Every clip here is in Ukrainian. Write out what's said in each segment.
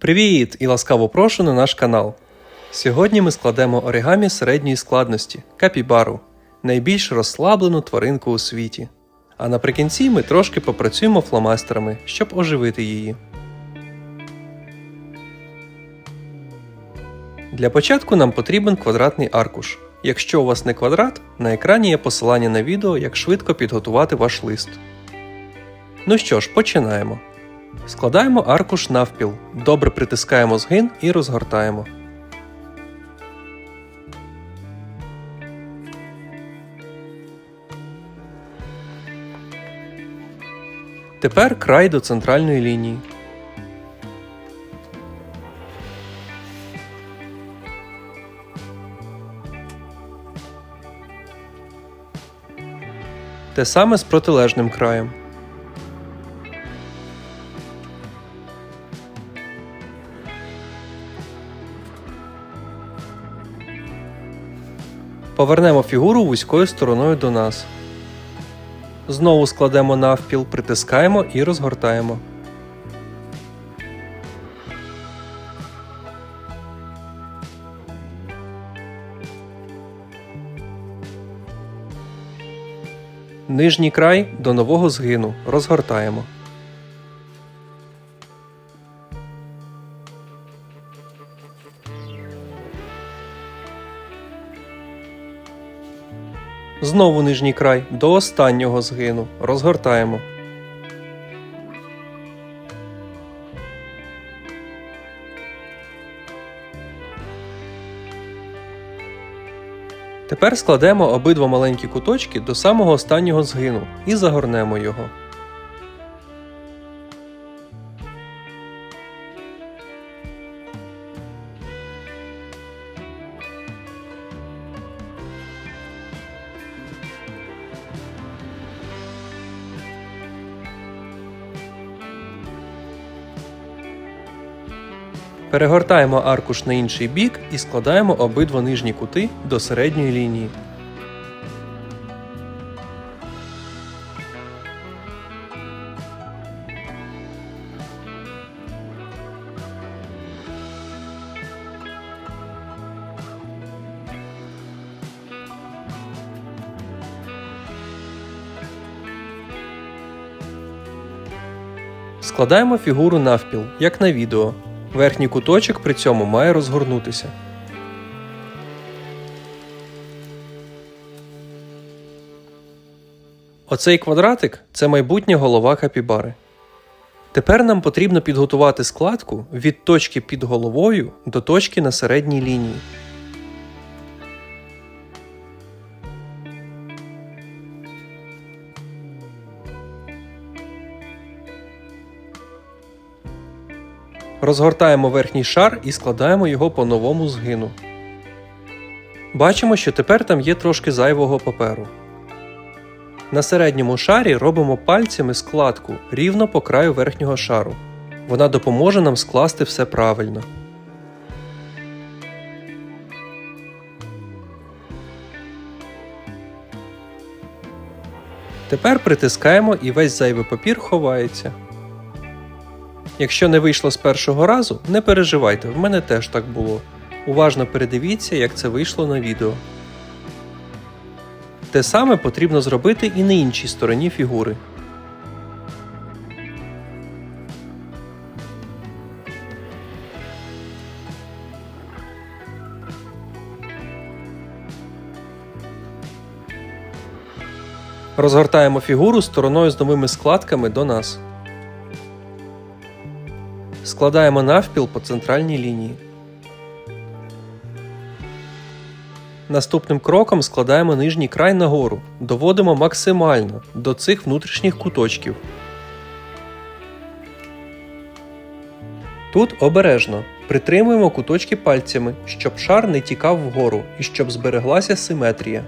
Привіт і ласкаво прошу на наш канал. Сьогодні ми складемо оригамі середньої складності капібару, найбільш розслаблену тваринку у світі. А наприкінці ми трошки попрацюємо фломастерами, щоб оживити її. Для початку нам потрібен квадратний аркуш. Якщо у вас не квадрат, на екрані є посилання на відео, як швидко підготувати ваш лист. Ну що ж, починаємо. Складаємо аркуш навпіл, добре притискаємо згин і розгортаємо. Тепер край до центральної лінії. Те саме з протилежним краєм. Повернемо фігуру вузькою стороною до нас. Знову складемо навпіл, притискаємо і розгортаємо. Нижній край до нового згину розгортаємо. Знову нижній край до останнього згину. Розгортаємо. Тепер складемо обидва маленькі куточки до самого останнього згину і загорнемо його. Перегортаємо аркуш на інший бік і складаємо обидва нижні кути до середньої лінії. Складаємо фігуру навпіл, як на відео. Верхній куточок при цьому має розгорнутися. Оцей квадратик це майбутня голова капібари. Тепер нам потрібно підготувати складку від точки під головою до точки на середній лінії. Розгортаємо верхній шар і складаємо його по новому згину. Бачимо, що тепер там є трошки зайвого паперу. На середньому шарі робимо пальцями складку рівно по краю верхнього шару. Вона допоможе нам скласти все правильно. Тепер притискаємо і весь зайвий папір ховається. Якщо не вийшло з першого разу, не переживайте, в мене теж так було. Уважно передивіться, як це вийшло на відео. Те саме потрібно зробити і на іншій стороні фігури. Розгортаємо фігуру стороною з новими складками до нас. Складаємо навпіл по центральній лінії. Наступним кроком складаємо нижній край нагору, доводимо максимально до цих внутрішніх куточків. Тут обережно притримуємо куточки пальцями, щоб шар не тікав вгору і щоб збереглася симетрія.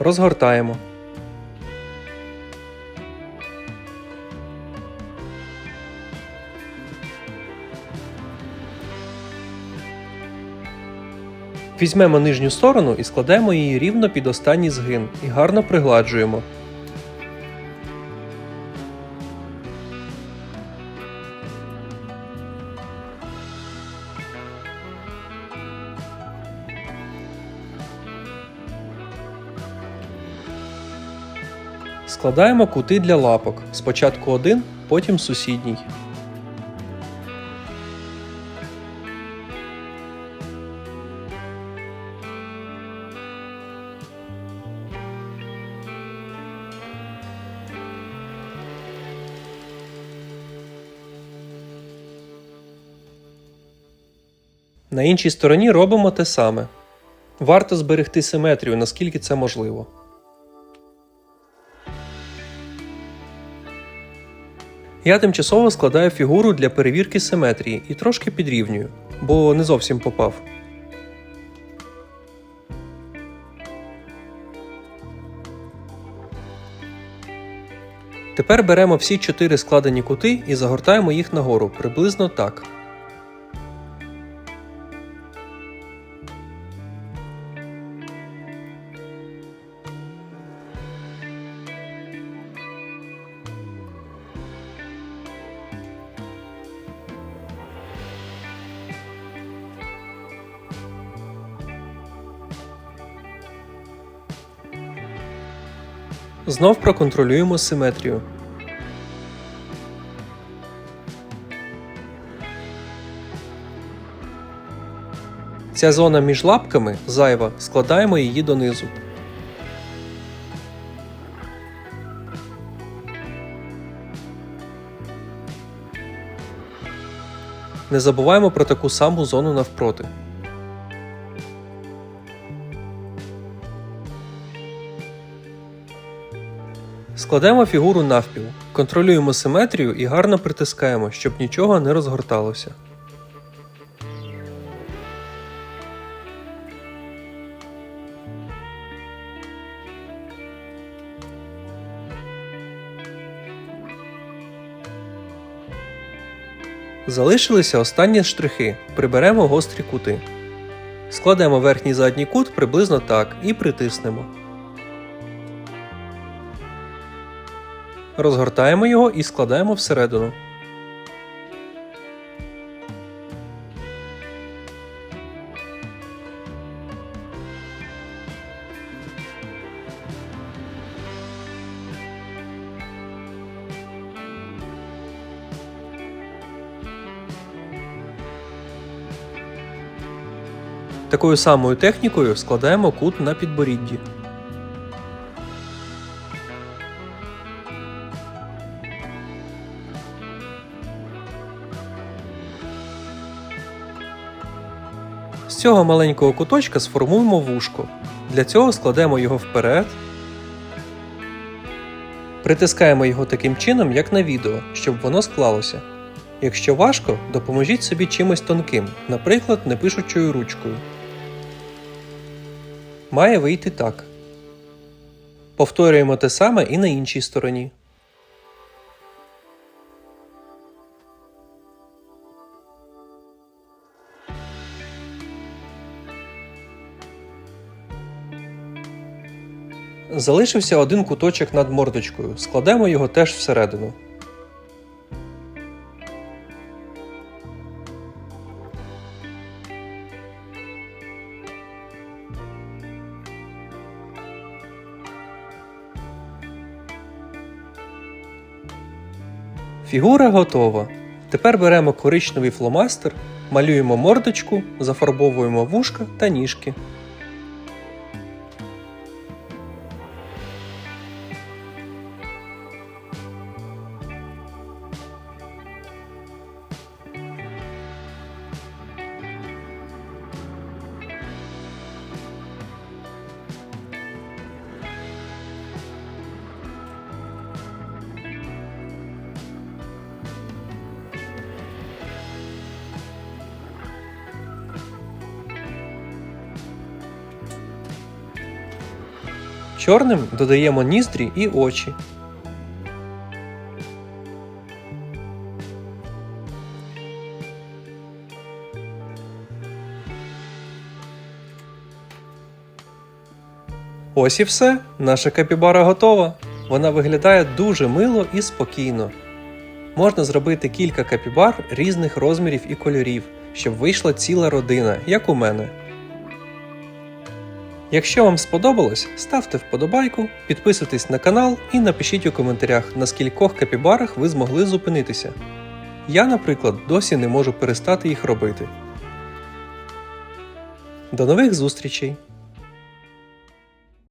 розгортаємо. Візьмемо нижню сторону і складемо її рівно під останній згин і гарно пригладжуємо. Складаємо кути для лапок. Спочатку один, потім сусідній. На іншій стороні робимо те саме. Варто зберегти симетрію, наскільки це можливо. Я тимчасово складаю фігуру для перевірки симетрії і трошки підрівнюю, бо не зовсім попав. Тепер беремо всі чотири складені кути і загортаємо їх нагору приблизно так. Знов проконтролюємо симетрію. Ця зона між лапками зайва, складаємо її донизу. Не забуваємо про таку саму зону навпроти. Складемо фігуру навпіл, контролюємо симетрію і гарно притискаємо, щоб нічого не розгорталося. Залишилися останні штрихи. Приберемо гострі кути. Складемо верхній задній кут приблизно так і притиснемо. Розгортаємо його і складаємо всередину. Такою самою технікою складаємо кут на підборідді. З цього маленького куточка сформуємо вушко. Для цього складемо його вперед. Притискаємо його таким чином, як на відео, щоб воно склалося. Якщо важко, допоможіть собі чимось тонким, наприклад, непишучою ручкою. Має вийти так. Повторюємо те саме і на іншій стороні. Залишився один куточок над мордочкою. Складемо його теж всередину. Фігура готова. Тепер беремо коричневий фломастер, малюємо мордочку, зафарбовуємо вушка та ніжки. Чорним додаємо ніздрі і очі. Ось і все. Наша капібара готова. Вона виглядає дуже мило і спокійно. Можна зробити кілька капібар різних розмірів і кольорів, щоб вийшла ціла родина, як у мене. Якщо вам сподобалось, ставте вподобайку, підписуйтесь на канал і напишіть у коментарях, на скількох капібарах ви змогли зупинитися. Я, наприклад, досі не можу перестати їх робити. До нових зустрічей!